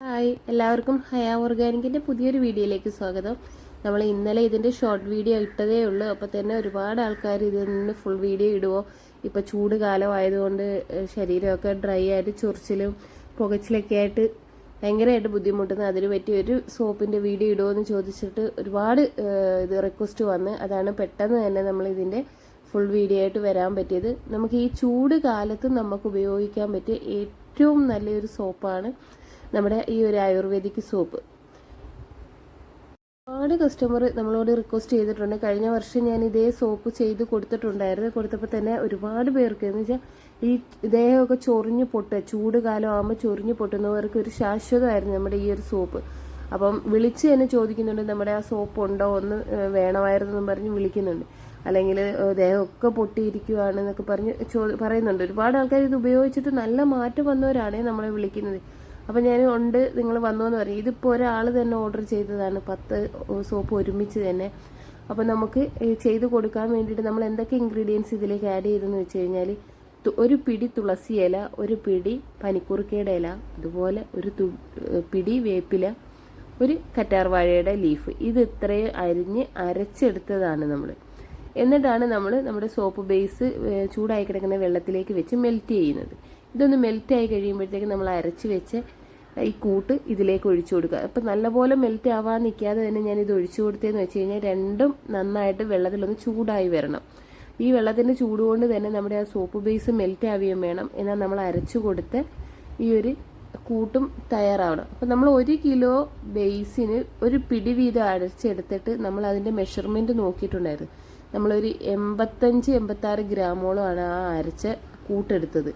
Hi എല്ലാവർക്കും ഹയാ ഓർഗാനിക്കിന്റെ പുതിയൊരു വീഡിയോയിലേക്ക് സ്വാഗതം. നമ്മൾ ഇന്നലെ ഇതിന്റെ ഷോർട്ട് വീഡിയോ ഇട്ടതേ ഉള്ളൂ. അപ്പോൾ തന്നെ ഒരുപാട് ആൾക്കാർ ഇതിൽ നിന്ന് ഫുൾ വീഡിയോ ഇടുമോ ഇപ്പോൾ ചൂട് കാലം ആയതുകൊണ്ട് ഏഹ്, ശരീരമൊക്കെ ഡ്രൈ ആയിട്ട് ചൊറിച്ചിലും പുകച്ചിലൊക്കെ ആയിട്ട് ഭയങ്കരമായിട്ട് ബുദ്ധിമുട്ടുന്നു അതിന് പറ്റി ഒരു സോപ്പിന്റെ വീഡിയോ ഇടുമോ എന്ന് ചോദിച്ചിട്ട് ഒരുപാട് ഇത് റിക്വസ്റ്റ് വന്ന്. അതാണ് പെട്ടെന്ന് തന്നെ നമ്മൾ ഇതിന്റെ ഫുൾ വീഡിയോ ആയിട്ട് വരാൻ പറ്റിയത്. നമുക്ക് ഈ ചൂട് കാലത്ത് നമുക്ക് ഉപയോഗിക്കാൻ പറ്റിയ ഏറ്റവും നല്ലൊരു സോപ്പാണ് നമ്മുടെ ഈ ഒരു ആയുർവേദിക് സോപ്പ്. ഒരുപാട് കസ്റ്റമർ നമ്മളോട് റിക്വസ്റ്റ് ചെയ്തിട്ടുണ്ട്. കഴിഞ്ഞ വർഷം ഞാൻ ഇതേ സോപ്പ് ചെയ്ത് കൊടുത്തിട്ടുണ്ടായിരുന്നു. കൊടുത്തപ്പോൾ തന്നെ ഒരുപാട് പേർക്ക് എന്ന് വെച്ചാൽ ഈ ദേഹമൊക്കെ ചൊറിഞ്ഞു പൊട്ട് ചൂട് കാലം ആകുമ്പോൾ ചൊറിഞ്ഞു പൊട്ടുന്നവർക്ക് ഒരു ശാശ്വതമായിരുന്നു നമ്മുടെ ഈ ഒരു സോപ്പ്. അപ്പം വിളിച്ച് തന്നെ ചോദിക്കുന്നുണ്ട് നമ്മുടെ ആ സോപ്പ് ഉണ്ടോ? ഒന്ന് വേണമായിരുന്നു എന്ന് പറഞ്ഞ് വിളിക്കുന്നുണ്ട്. അല്ലെങ്കിൽ ദേഹമൊക്കെ പൊട്ടിയിരിക്കുകയാണ് എന്നൊക്കെ പറഞ്ഞ് ചോ പറയുന്നുണ്ട്. ഒരുപാട് ആൾക്കാർ ഇത് ഉപയോഗിച്ചിട്ട് നല്ല മാറ്റം വന്നവരാണ് നമ്മളെ വിളിക്കുന്നത്. അപ്പം ഞാൻ ഉണ്ട് നിങ്ങൾ വന്നു എന്ന് പറയും ഇതിപ്പോൾ ഒരാൾ തന്നെ ഓർഡർ ചെയ്തതാണ്. പത്ത് സോപ്പ് ഒരുമിച്ച് തന്നെ. അപ്പം നമുക്ക് ചെയ്ത് കൊടുക്കാൻ വേണ്ടിയിട്ട് നമ്മൾ എന്തൊക്കെ ഇൻഗ്രീഡിയൻസ് ഇതിലേക്ക് ആഡ് ചെയ്തെന്ന് വെച്ച് കഴിഞ്ഞാൽ ഒരു പിടി തുളസി ഇല ഒരു പിടി പനിക്കുറുക്കയുടെ ഇല അതുപോലെ ഒരു പിടി വേപ്പില ഒരു കറ്റാർവാഴയുടെ ലീഫ്. ഇത് ഇത്രയും അരിഞ്ഞ് അരച്ചെടുത്തതാണ് നമ്മൾ എന്നിട്ടാണ് നമ്മൾ നമ്മുടെ സോപ്പ് ബേസ് ചൂടായി കിടക്കുന്ന വെള്ളത്തിലേക്ക് വെച്ച് മെൽറ്റ് ചെയ്യുന്നത്. ഇതൊന്ന് മെൽറ്റ് ആയി കഴിയുമ്പോഴത്തേക്ക് നമ്മൾ അരച്ച് വെച്ച് ഈ കൂട്ട് ഇതിലേക്ക് ഒഴിച്ചു കൊടുക്കുക. അപ്പം നല്ലപോലെ മെൽറ്റ് ആവാൻ നിൽക്കാതെ തന്നെ ഞാൻ ഇത് ഒഴിച്ചു കൊടുത്തതെന്ന് വെച്ച് കഴിഞ്ഞാൽ രണ്ടും നന്നായിട്ട് വെള്ളത്തിലൊന്ന് ചൂടായി വരണം. ഈ വെള്ളത്തിന്റെ ചൂട് കൊണ്ട് തന്നെ നമ്മുടെ ആ സോപ്പ് ബേസ് മെൽറ്റ് ആവുകയും വേണം. എന്നാൽ നമ്മൾ അരച്ചു കൊടുത്ത് ഈ ഒരു കൂട്ടും തയ്യാറാവണം. അപ്പം നമ്മൾ ഒരു കിലോ ബേസിന് ഒരു പിടി വീതം അരച്ചെടുത്തിട്ട് നമ്മൾ അതിന്റെ മെഷർമെന്റ് നോക്കിയിട്ടുണ്ടായിരുന്നു. നമ്മളൊരു എൺപത്തഞ്ച് എൺപത്താറ് ഗ്രാമോളമാണ് ആ അരച്ച കൂട്ടെടുത്തത്.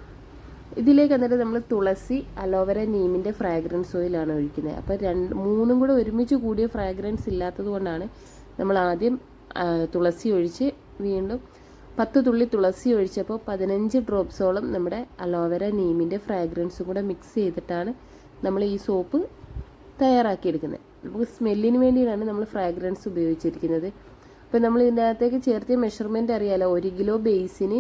ഇതിലേക്ക് എന്നിട്ട് നമ്മൾ തുളസി അലോവേര നീമിന്റെ ഫ്രാഗ്രൻസ് ഓയിലാണ് ഒഴിക്കുന്നത്. അപ്പോൾ രണ്ട് മൂന്നും കൂടെ ഒരുമിച്ച് കൂടിയ ഫ്രാഗ്രൻസ് ഇല്ലാത്തത് കൊണ്ടാണ് നമ്മൾ ആദ്യം തുളസി ഒഴിച്ച് വീണ്ടും പത്ത് തുള്ളി തുളസി ഒഴിച്ചപ്പോൾ പതിനഞ്ച് ഡ്രോപ്സോളം നമ്മുടെ അലോവേര നീമിന്റെ ഫ്രാഗ്രൻസും കൂടെ മിക്സ് ചെയ്തിട്ടാണ് നമ്മൾ ഈ സോപ്പ് തയ്യാറാക്കിയെടുക്കുന്നത്. നമുക്ക് സ്മെല്ലിന് വേണ്ടിയിട്ടാണ് നമ്മൾ ഫ്രാഗ്രൻസ് ഉപയോഗിച്ചിരിക്കുന്നത്. അപ്പോൾ നമ്മൾ ഇതിന്റെ അകത്തേക്ക് ചേർത്തിയ മെഷർമെന്റ് അറിയാലോ? ഒരു കിലോ ബേസിന്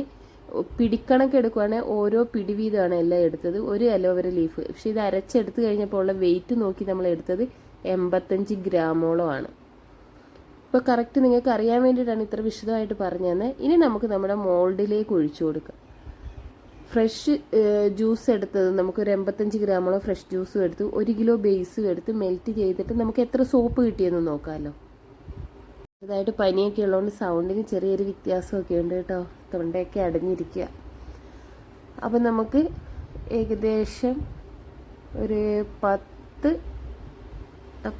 പിടിക്കണക്ക് എടുക്കുവാണെങ്കിൽ ഓരോ പിടി വീതമാണ് എല്ലാം എടുത്തത്. ഒരു അലോവര ലീഫ് പക്ഷെ ഇത് അരച്ചെടുത്ത് കഴിഞ്ഞപ്പോൾ ഉള്ള വെയിറ്റ് നോക്കി നമ്മൾ എടുത്തത് എൺപത്തഞ്ച് ഗ്രാമോളം ആണ്. ഇപ്പോൾ കറക്റ്റ് നിങ്ങൾക്ക് അറിയാൻ വേണ്ടിയിട്ടാണ് ഇത്ര വിശദമായിട്ട് പറഞ്ഞു തന്നെ ഇനി നമുക്ക് നമ്മുടെ മോൾഡിലേക്ക് ഒഴിച്ചു കൊടുക്കാം. ഫ്രഷ് ജ്യൂസ് എടുത്തത് നമുക്കൊരു എൺപത്തഞ്ച് ഗ്രാമോളം ഫ്രഷ് ജ്യൂസും എടുത്തു. ഒരു കിലോ ബേസും എടുത്ത് മെൽറ്റ് ചെയ്തിട്ട് നമുക്ക് എത്ര സോപ്പ് കിട്ടിയെന്ന് നോക്കാമല്ലോ. ചെറുതായിട്ട് പനിയൊക്കെ ഉള്ളതുകൊണ്ട് സൗണ്ടിന് ചെറിയൊരു വ്യത്യാസമൊക്കെ ഉണ്ട് കേട്ടോ. തൊണ്ടയൊക്കെ അടഞ്ഞിരിക്കുക. അപ്പം നമുക്ക് ഏകദേശം ഒരു പത്ത്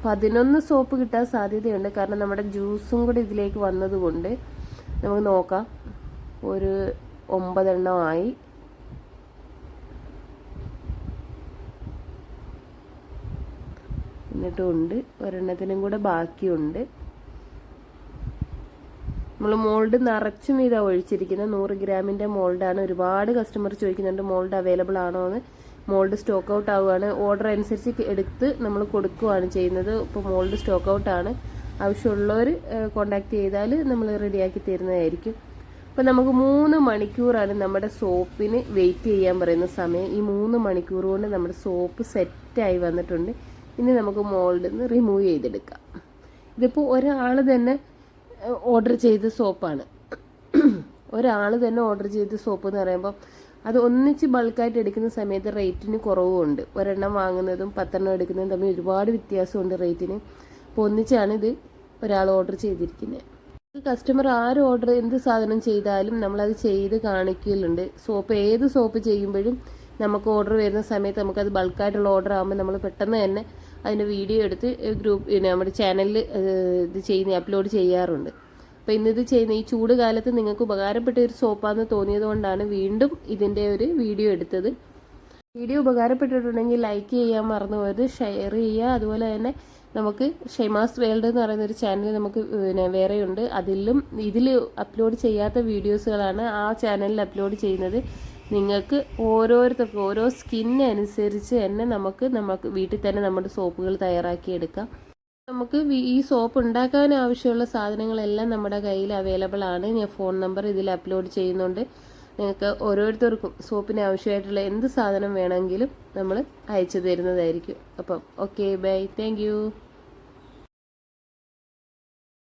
പതിനൊന്ന് സോപ്പ് കിട്ടാൻ സാധ്യതയുണ്ട്. കാരണം നമ്മുടെ ജ്യൂസും കൂടി ഇതിലേക്ക് വന്നതുകൊണ്ട് നമുക്ക് നോക്കാം. ഒരു ഒമ്പതെണ്ണം ആയി. എന്നിട്ടുണ്ട് ഒരെണ്ണത്തിനും കൂടെ ബാക്കിയുണ്ട്. നമ്മൾ മോൾഡ് നിറച്ചും ഇതാ ഒഴിച്ചിരിക്കുന്നത്. നൂറ് ഗ്രാമിന്റെ മോൾഡാണ്. ഒരുപാട് കസ്റ്റമർ ചോദിക്കുന്നുണ്ട് മോൾഡ് അവൈലബിൾ ആണോ എന്ന്? മോൾഡ് സ്റ്റോക്ക് ഔട്ട് ആവുകയാണ്. ഓർഡർ അനുസരിച്ച് എടുത്ത് നമ്മൾ കൊടുക്കുകയാണ് ചെയ്യുന്നത്. ഇപ്പോൾ മോൾഡ് സ്റ്റോക്ക് ഔട്ട് ആണ്. ആവശ്യമുള്ളവർ കോണ്ടാക്ട് ചെയ്താൽ നമ്മൾ റെഡിയാക്കി തരുന്നതായിരിക്കും. അപ്പോൾ നമുക്ക് മൂന്ന് മണിക്കൂറാണ് നമ്മുടെ സോപ്പിന് വെയിറ്റ് ചെയ്യാൻ പറയുന്ന സമയം. ഈ മൂന്ന് മണിക്കൂർ കൊണ്ട് നമ്മുടെ സോപ്പ് സെറ്റായി വന്നിട്ടുണ്ട്. ഇനി നമുക്ക് മോൾഡിൽ നിന്ന് റിമൂവ് ചെയ്തെടുക്കാം. ഇതിപ്പോൾ ഒരാൾ തന്നെ ഓർഡർ ചെയ്ത സോപ്പാണ്. ഒരാൾ തന്നെ ഓർഡർ ചെയ്ത സോപ്പ് എന്ന് പറയുമ്പോൾ അത് ഒന്നിച്ച് ബൾക്കായിട്ട് എടുക്കുന്ന സമയത്ത് റേറ്റിന് കുറവുമുണ്ട് ഒരെണ്ണം വാങ്ങുന്നതും പത്തെണ്ണം എടുക്കുന്നതും തമ്മിൽ ഒരുപാട് വ്യത്യാസമുണ്ട് റേറ്റിന്. അപ്പോൾ ഒന്നിച്ചാണ് ഇത് ഒരാൾ ഓർഡർ ചെയ്തിരിക്കുന്നത് കസ്റ്റമർ ആര് ഓർഡർ എന്ത് സാധനം ചെയ്താലും നമ്മളത് ചെയ്ത് കാണിക്കലുണ്ട്. സോപ്പ് ഏത് സോപ്പ് ചെയ്യുമ്പോഴും നമുക്ക് ഓർഡർ വരുന്ന സമയത്ത് നമുക്കത് ബൾക്കായിട്ടുള്ള ഓർഡർ ആകുമ്പോൾ നമ്മൾ പെട്ടെന്ന് തന്നെ അതിന്റെ വീഡിയോ എടുത്ത് ഗ്രൂപ്പ് നമ്മുടെ ചാനലിൽ ഇത് ചെയ്യുന്ന അപ്ലോഡ് ചെയ്യാറുണ്ട്. അപ്പോൾ ഇന്നിത് ചെയ്യുന്ന ഈ ചൂട് കാലത്ത് നിങ്ങൾക്ക് ഉപകാരപ്പെട്ട ഒരു സോപ്പാന്ന് തോന്നിയത് കൊണ്ടാണ് വീണ്ടും ഇതിന്റെ ഒരു വീഡിയോ എടുത്തത്. വീഡിയോ ഉപകാരപ്പെട്ടിട്ടുണ്ടെങ്കിൽ ലൈക്ക് ചെയ്യാൻ മറന്നു പോയത് ഷെയർ ചെയ്യുക. അതുപോലെ തന്നെ നമുക്ക് ഷെമാസ് വേൾഡ് എന്ന് പറയുന്ന ഒരു ചാനൽ നമുക്ക് പിന്നെ വേറെയുണ്ട്. അതിലും ഇതിൽ അപ്ലോഡ് ചെയ്യാത്ത വീഡിയോസുകളാണ് ആ ചാനലിൽ അപ്ലോഡ് ചെയ്യുന്നത്. നിങ്ങൾക്ക് ഓരോരുത്തർക്കും ഓരോ സ്കിന്നനുസരിച്ച് തന്നെ നമുക്ക് നമുക്ക് വീട്ടിൽ തന്നെ നമ്മുടെ സോപ്പുകൾ തയ്യാറാക്കി എടുക്കാം. നമുക്ക് ഈ സോപ്പ് ഉണ്ടാക്കാൻ ആവശ്യമുള്ള സാധനങ്ങളെല്ലാം നമ്മുടെ കയ്യിൽ അവൈലബിൾ ആണ്. ഞാൻ ഫോൺ നമ്പർ ഇതിൽ അപ്ലോഡ് ചെയ്യുന്നുണ്ട്. നിങ്ങൾക്ക് ഓരോരുത്തർക്കും സോപ്പിന് ആവശ്യമായിട്ടുള്ള എന്ത് സാധനം വേണമെങ്കിലും നമ്മൾ അയച്ചു തരുന്നതായിരിക്കും. അപ്പം ഓക്കെ ബൈ താങ്ക്